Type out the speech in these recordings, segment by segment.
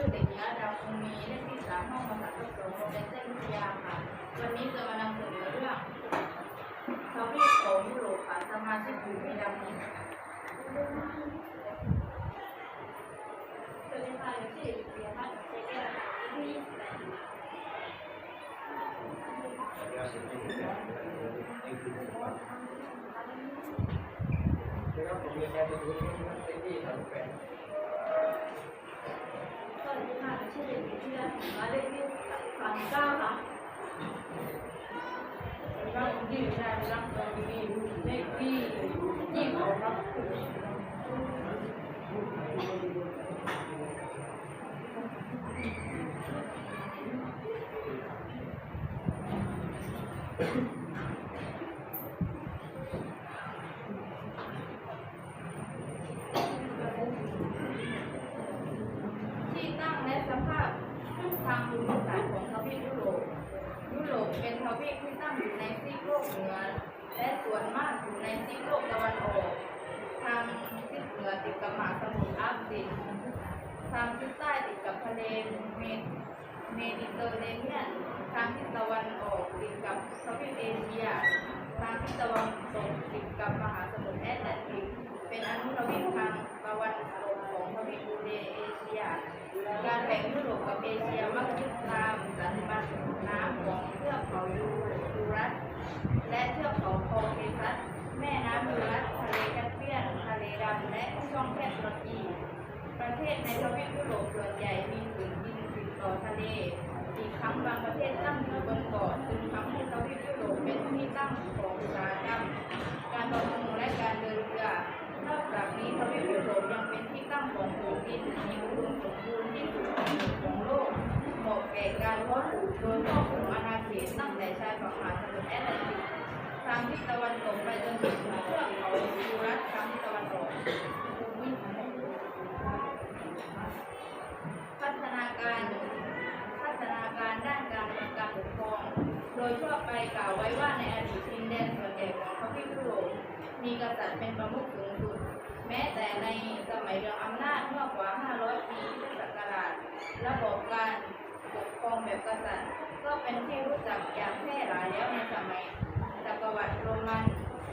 ชื่อเด็กหญิงอาดาคงมีเลขที่สามห้องภาษาทดสอบโรงเรียนเต้นวิทยาค่ะ วันนี้จะมานำเสนอเรื่องทวีปของยุโรปค่ะสมาชิกอยู่ในดังนี้สวัสดีค่ะชื่อเบียร์พัฒน์เจเกอร์ค่ะที่ยี่สิบแปดครับผมมีแค่ตัวนี้มันเป็นที่ทำแปด สวัสดีค่ะชื่อ เด็กหญิงที่รักหมายเลขที่สามเก้าค่ะรักที่ได้รักตอนนี้เลขที่ยี่สิบครับ ที่ตั้งและสภาพทางภูมิศาสตร์ของทวีปยุโรป ยุโรปเป็นทวีปที่ตั้งอยู่ในซี กเหนือ และส่วนมากอยู่ในซีกโลกตะวันออก ทางทิศเหนือติดกับมหาสมุทรอาร์กติกทางทิศใต้ติดกับทะเลเมดเมดิเตอร์เรเนียน ทางทิศตะวันออกติดกับทวีปเอเชีย ทางทิศตะวันตกติดกับมหาสมุทรแอตแลนติก เป็นอนุทวีปทางตะวันตกของทวีปยูเรเอเชีย การแบ่งยุโรปกับเอเชียมักยึดตามสันบันน้ำของเทือกเขายูยูรัส และเทือกเขาคอเคซัส แม่น้ำยูรัส ทะเลแคสเปียน ทะเลดำ และช่องแคบตุรกี ประเทศในทวีปยุโรปส่วนใหญ่มีผืนดินติดต่อทะเล อีกครั้ง บางประเทศตั้งอยู่บนเกาะจึงทำให้ทวีปยุโรปเป็นที่ตั้งของอุตสาหกรรมการประมงและการเดินเรือนอกจากนี้ทวีปยุโรปยังเป็นที่ตั้งของผืนดินที่อุดมสมบูรณ์ที่สุดของโลกเหมาะแก่การเพาะปลูกโดยครอบคลุมอาณาเขตตั้งแต่ชายฝั่งมหาสมุทรแอตแลนติกทางทิศตะวันตกไปจนถึงเทือกเขายูรัสทางทิศตะวันออก พัฒนาการพัฒนาการด้านการเมืองการปกครอง โดยทั่วไปกล่าวไว้ว่าในอดีตดินแดนส่วนใหญ่ของทวีปยุโรปมีกษัตริย์เป็นประมุขสูงสุด แม้แต่ในสมัยเรืองอำนาจเมื่อกว่า 500 ปีพุทธศักราชระบบการปกครองแบบกษัตริย์ ก็เป็นที่รู้จักอย่างแพร่หลายแล้วในสมัยจักรวรรดิโรมัน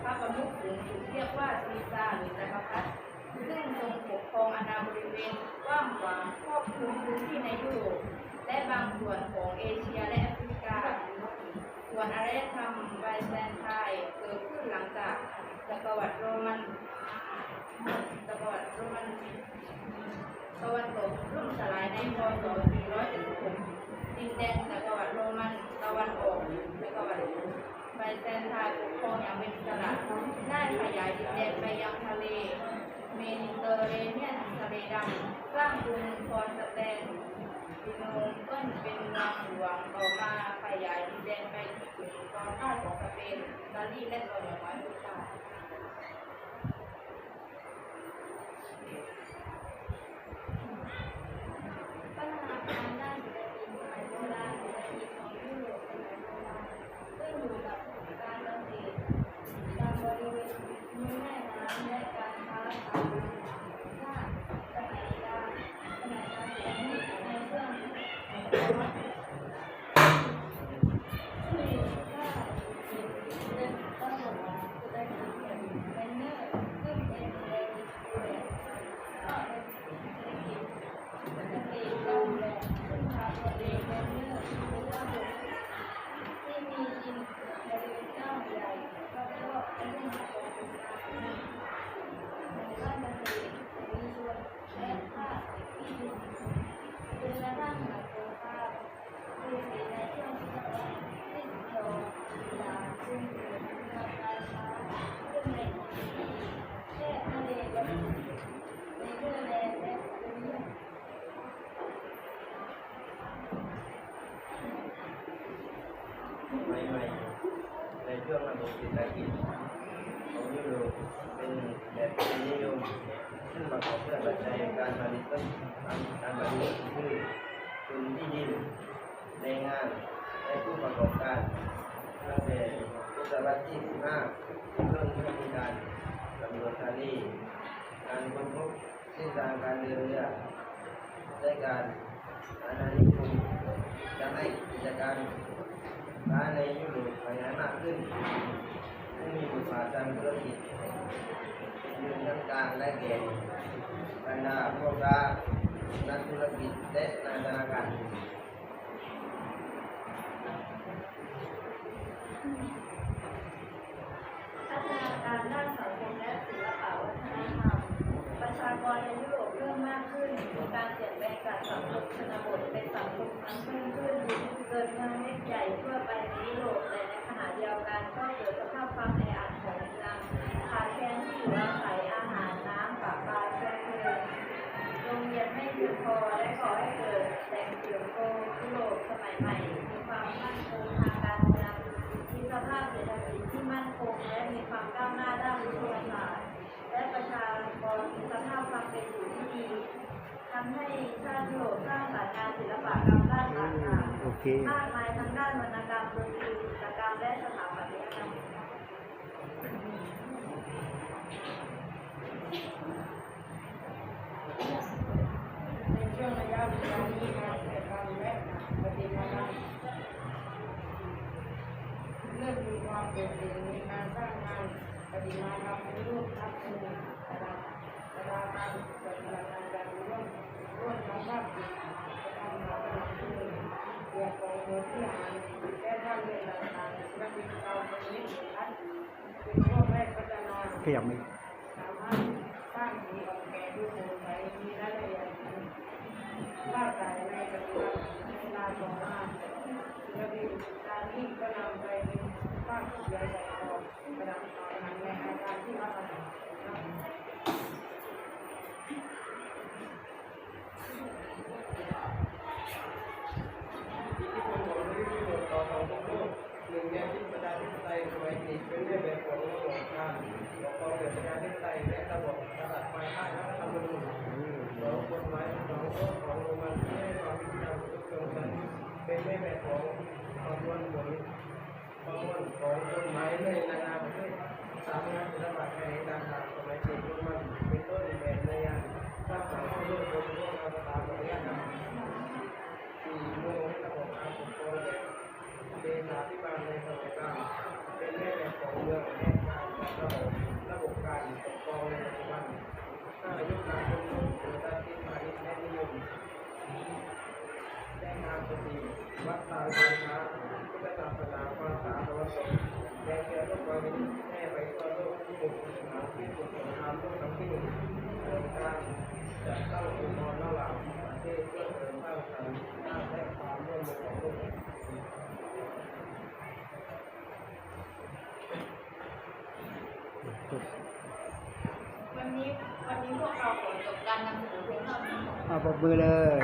พระประมุขสูงสุดเรียกว่าซีซาร์หรือจักรพรรดิซึ่งทรงปกครองอาณาบริเวณกว้างขวางครอบคลุมพื้นที่ในยุโรปและบางส่วนของเอเชียและแอฟ ส่วนอารยธรรมไบแซนไทน์เกิดขึ้นหลังจากจักรวรรดิโรมันจักรวรรดิโรมันตะวันตกรุ่มสลายในพศ476ดินแดนจักรวรรดิโรมันตะวันออกจักรวรรดิไบแซนไทน์ปกครองอย่างเป็นอิสระได้ขยายดินแดนไปยังทะเลเมดิเตอร์เรเนียนทะเลดำสร้างกรุงคอนสแตน นมเปิลเป็นเมืองหลวงต่อมาขยายดินแดนไปถึงตอนใต้ของสเปนอิตาลีและตอนเหนือของแอฟริกาง ช่วงระบบเศรษฐกิจของยุโรปเป็นแบบนิยมซึ่งประกอบด้วยปัจจัยการผลิตต้นการผลิตคือทุนที่ดินแรงงานและผู้ประกอบการตั้งแต่พุทธศตวรรษที่15เริ่มให้มีการสำรวจทะเลการค้นพบเส้นทางการเดินเรือและการอาณานิคมจะให้กิจการ ค้าในยุโรปขยายมากขึ้นผู้มีบทบาททางธุรกิจยืนทั้งกลางและแก่บรรดาพวกค้านักธุรกิจและนายธนาคารพัฒนาการด้านสังคมและศิลปวัฒนธรรมประชากรในยุโรป มากขึ้น การเปลี่ยนแปลงจากสังคมชนบทเป็นสังคมมันเพิ่มขึ้นเกิดเมืองเล็กใหญ่ทั่วไปในยุโรปแต่ในขณะเดียวกันก็เกิดสภาพความแออัดของเมืองขาดแคลนที่อยู่อาศัยอาหารน้ำประปลาเชื้อเพลิงโรงเรียนไม่เพียงพอและก่อให้เกิดแหล่งเสื่อมโทรมยุโรปสมัยใหม่มีความมั่นคงทางการเมืองมีสภาพเศรษฐกิจที่มั่นคงและมีความก้าวหน้าด้านวิทยาศาสตร์และประชากรมีสภาพความเป็นอยู่ที่ดีทำให้ชาติยุโรปสร้างสรรค์งานศิลปกรรมด้านต่าง โอ เคมากมายทั้งด้านวรรณกรรมดนตรีจิตรกรรมและสถาปัตยกรรมในช่วงระยะเวลานี้งานกิจกรรมและประติมากรรมเริ่มมีความโดดเด่นในการสร้างงานประติมากรรมรูปทับทิมกระดาระดาษการเกิลังงานการร่วมร่วมทั้งภาพจิตจะทำมาเป็นหลักที่หนึ่งเกี่ยวกับโมที่หารและท่าเรือต่างๆและเป็นเราเป็นนิสทัศน์เป็นช่วงแรกพัฒนา ขยับไหมสาม ของเขาเป็นแนวที่ไต่แย่งตะบกนะครับ วัดตามการค้าพุทธศาสนาภาษาตะวันตกและเชื้อโรคไวรัสแพร่ไปทั่วโลกที่บุกหาที่สุดสงครามโลกครั้งที่หนึ่งโดยการจัดตั้งองค์กรระหว่างประเทศเพื่อเสริมสร้างสันติภาพและความร่วมมือของโลกวันนี้วันนี้พวกเราขอจบการนำเสนอเพียงเท่านี้เอาปรบมือเลย